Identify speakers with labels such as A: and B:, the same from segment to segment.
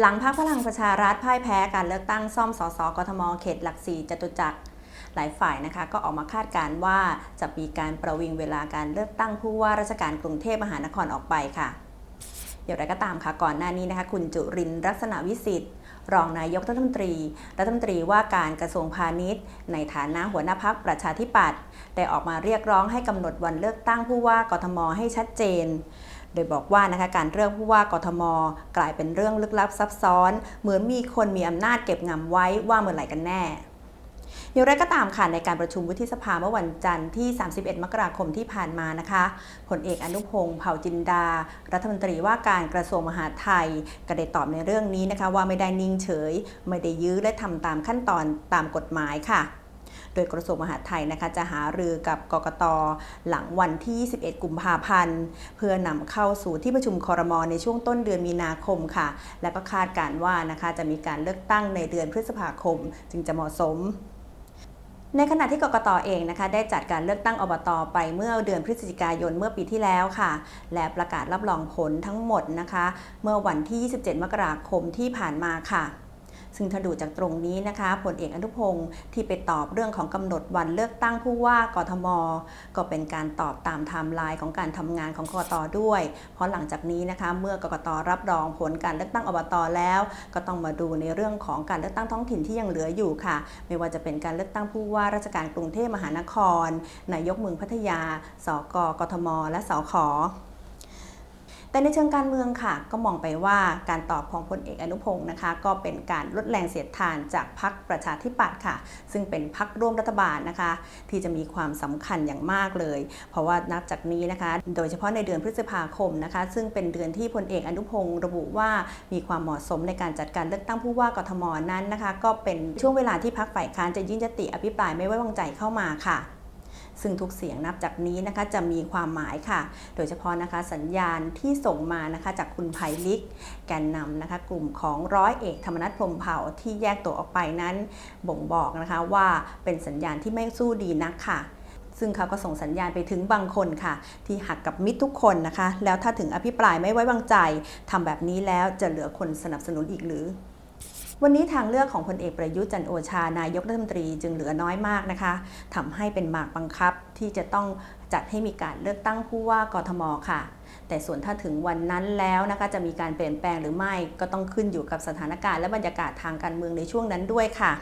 A: หลังพักพลังประชารัฐพ่ายแพ้การเลือกตั้งซ่อมสสกทมเขตหลักสี่จตุจักรหลายฝ่ายนะคะก็ออกมาคาดการณ์ว่าจะมีการประวิงเวลาการเลือกตั้งผู้ว่าราชการกรุงเทพมหานครออกไปค่ะอย่างไรก็ตามค่ะก่อนหน้านี้นะคะคุณจุรินร์ลักษณะวิสิทธิ์ รองนายกรัฐมนตรี รัฐมนตรีว่าการกระทรวงพาณิชย์ ในฐานะหัวหน้าพักประชาธิปัตย์ได้ออกมาเรียกร้องให้กำหนดวันเลือกตั้งผู้ว่ากทมให้ชัดเจน ดยบอกว่านะคะการเลือกผู้ว่ากทม กลายเป็นเรื่องลึกลับซับซ้อน เหมือนมีคนมีอำนาจเก็บงำไว้ว่าเมื่อไหร่กันแน่อย่างไรก็ตามค่ะในการประชุมวุฒิสภาเมื่อวันจันทร์ที่ 31 มกราคมที่ผ่านมานะคะผลเอกอนุพงศ์เผ่าจินดา รัฐมนตรีว่าการกระทรวงมหาดไทย ก็ได้ตอบในเรื่องนี้นะคะว่าไม่ได้นิ่งเฉย ไม่ได้ยื้อและทำตามขั้นตอนตามกฎหมายค่ะ โดยกระทรวงมหาดไทยนะคะจะหารือกับกกตหลังวันที่21กุมภาพันธ์ เพื่อนำเข้าสู่ที่ประชุมคอรมอในช่วงต้นเดือนมีนาคมค่ะ และก็คาดการณ์ว่านะคะจะมีการเลือกตั้งในเดือนพฤษภาคม จึงจะเหมาะสมในขณะที่กกตเองนะคะได้จัดการเลือกตั้งอบตไปเมื่อเดือนพฤศจิกายนเมื่อปีที่แล้วค่ะ และประกาศรับรองผลทั้งหมดนะคะ เมื่อวันที่ 27 มกราคมที่ผ่านมาค่ะ ซึ่งถ้าดูจากตรงนี้นะคะผลเอกอนุพงศ์ที่ไปตอบเรื่องของกำหนดวันเลือกตั้งผู้ว่ากทม ก็เป็นการตอบตามไทม์ไลน์ของการทำงานของกกตด้วย เพราะหลังจากนี้นะคะเมื่อกกตรับรองผลการเลือกตั้งอบตแล้ว ก็ต้องมาดูในเรื่องของการเลือกตั้งท้องถิ่นที่ยังเหลืออยู่ค่ะ ไม่ว่าจะเป็นการเลือกตั้งผู้ว่าราชการกรุงเทพมหานคร นายกเมืองพัทยา สกกทม และสข แต่ในเชิงการเมืองค่ะ ก็มองไปว่าการตอบของพลเอกอนุพงศ์นะคะ ก็เป็นการลดแรงเสียดทานจากพรรคประชาธิปัตย์ค่ะ ซึ่งเป็นพรรคร่วมรัฐบาลนะคะ ที่จะมีความสำคัญอย่างมากเลย เพราะว่านับจากนี้นะคะ โดยเฉพาะในเดือนพฤษภาคมนะคะ ซึ่งเป็นเดือนที่พลเอกอนุพงศ์ระบุว่ามีความเหมาะสมในการจัดการเลือกตั้งผู้ว่ากทมนั้นนะคะ ก็เป็นช่วงเวลาที่พรรคฝ่ายค้านจะยื่นยติอภิปรายไม่ไว้วางใจเข้ามาค่ะ ซึ่งทุกเสียงนับจากนี้นะคะจะมีความหมายค่ะ โดยเฉพาะนะคะสัญญาณที่ส่งมานะคะจากคุณไพลิก แกนนำนะคะกลุ่มของร้อยเอกธรรมนัฐพรมเผ่าที่แยกตัวออกไปนั้น บ่งบอกนะคะว่าเป็นสัญญาณที่ไม่สู้ดีนักค่ะซึ่งเขาก็ส่งสัญญาณไปถึงบางคนค่ะ ที่หักกับมิตรทุกคนนะคะ แล้วถ้าถึงอภิปรายไม่ไว้วางใจทำแบบนี้แล้วจะเหลือคนสนับสนุนอีกหรือ วันนี้ทางเลือกของพลเอกประยุทธ์จันโอชานายกรัฐมนตรีจึงเหลือน้อยมากนะคะทำให้เป็นหมากบังคับที่จะต้องจัดให้มีการเลือกตั้งผู้ว่ากทมค่ะ แต่ส่วนถ้าถึงวันนั้นแล้วนะคะจะมีการเปลี่ยนแปลงหรือไม่ก็ต้องขึ้นอยู่กับสถานการณ์และบรรยากาศทางการเมืองในช่วงนั้นด้วยค่ะ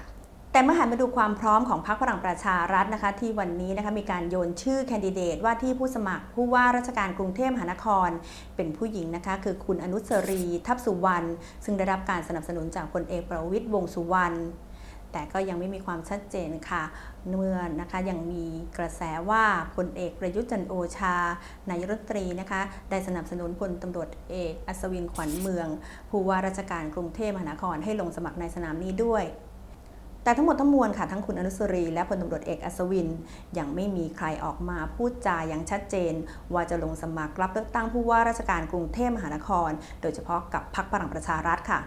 A: แต่เมื่อหันมาดูความพร้อมของพรรคพลังประชารัฐนะคะ ที่วันนี้นะคะมีการโยนชื่อแคนดิเดตว่าที่ผู้สมัครผู้ว่าราชการกรุงเทพมหานคร เป็นผู้หญิงนะคะ คือคุณอนุสรีทัพสุวรรณซึ่งได้รับการสนับสนุนจากพลเอกประวิตยวงสุวรรณแต่ก็ยังไม่มีความชัดเจนค่ะเมื่อนะคะยังมีกระแสว่าพลเอกประยุทธ์จันโอชานายรัฐมนตรีนะคะได้สนับสนุนพลตำรวจเอกอัศวินขวัญเมือง ผู้ว่าราชการกรุงเทพมหานครให้ลงสมัครในสนามนี้ด้วย แต่ทั้งหมดทั้งมวลค่ะทั้งคุณอนุสรี และพลตำรวจเอกอัศวิน ยังไม่มีใครออกมาพูดจาอย่างชัดเจน ว่าจะลงสมัครรับเลือกตั้งผู้ว่าราชการกรุงเทพมหานคร โดยเฉพาะกับพรรคพลังประชารัฐค่ะ